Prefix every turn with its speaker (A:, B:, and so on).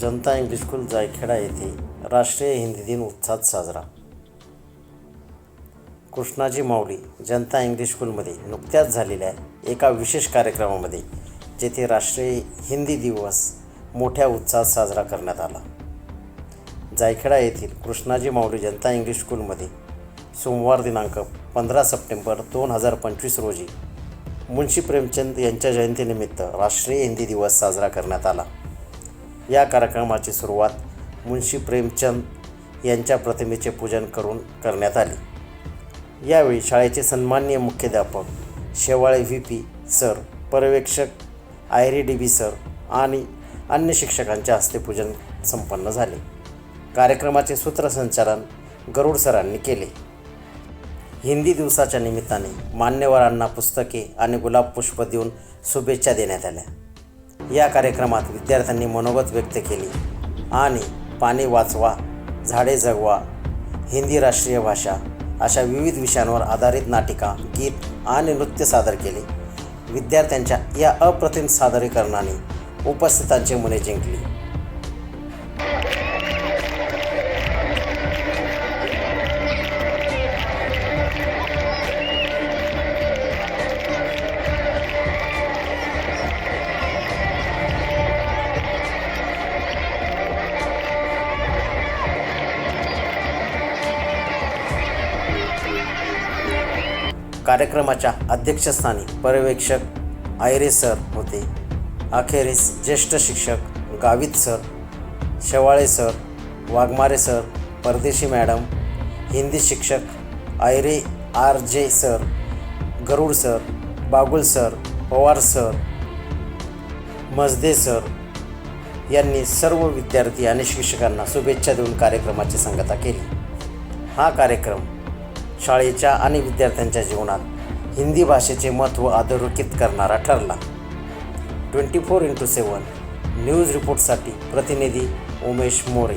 A: जनता English school Jaykheda येथे राष्ट्रीय हिंदी दिन उत्साहात साजरा. कृष्णाजी माऊली जनता इंग्लिश स्कूलमध्ये नुकत्याच झालेल्या एका विशेष कार्यक्रमामध्ये जेथे राष्ट्रीय हिंदी दिवस मोठ्या उत्साहात साजरा करण्यात आला. जायखेडा येथील कृष्णाजी माऊली जनता इंग्लिश स्कूलमध्ये सोमवार दिनांक पंधरा सप्टेंबर दोन हजार पंचवीस रोजी मुन्शी प्रेमचंद यांच्या जयंतीनिमित्त राष्ट्रीय हिंदी दिवस साजरा करण्यात आला. या कार्यक्रमाची सुरुवात मुंशी प्रेमचंद यांच्या प्रतिमेचे पूजन करून करण्यात आले. यावेळी शाळेचे सन्माननीय मुख्याध्यापक शेवाळे व्ही पी सर पर्यवेक्षक आयरी डी बी सर आणि अन्य शिक्षकांच्या हस्ते पूजन संपन्न झाले. कार्यक्रमाचे सूत्रसंचालन गरुड सरांनी केले. हिंदी दिवसाच्या निमित्ताने मान्यवरांना पुस्तके आणि गुलाब पुष्प देऊन शुभेच्छा देण्यात आल्या. या कार्यक्रमात विद्यार्थ्यांनी मनोगत व्यक्त केले. आणि पाणी वाचवा झाडे जगवा हिंदी राष्ट्रीय भाषा अशा विविध विषयांवर आधारित नाटिका गीत आणि नृत्य सादर केले. विद्यार्थ्यांच्या या अप्रतिम सादरीकरणाने उपस्थितांची मने जिंकली. कार्यक्रमाच्या अध्यक्षस्थानी पर्यवेक्षक आयरे सर होते. अखेरीस ज्येष्ठ शिक्षक Gavit sir Shewale sir Waghmare sir Pardeshi madam Hindi शिक्षक Ayare R J sir Garud sir Bagul sir Pawar sir Majde sir यांनी सर्व विद्यार्थी आणि शिक्षकांना शुभेच्छा देऊन कार्यक्रमाची सांगता केली. हा कार्यक्रम शाळेच्या आणि विद्यार्थ्यांच्या जीवनात हिंदी भाषेचे महत्त्व अधोरेखित करणारा ठरला. Twenty four into seven news रिपोर्टसाठी प्रतिनिधी उमेश मोरे.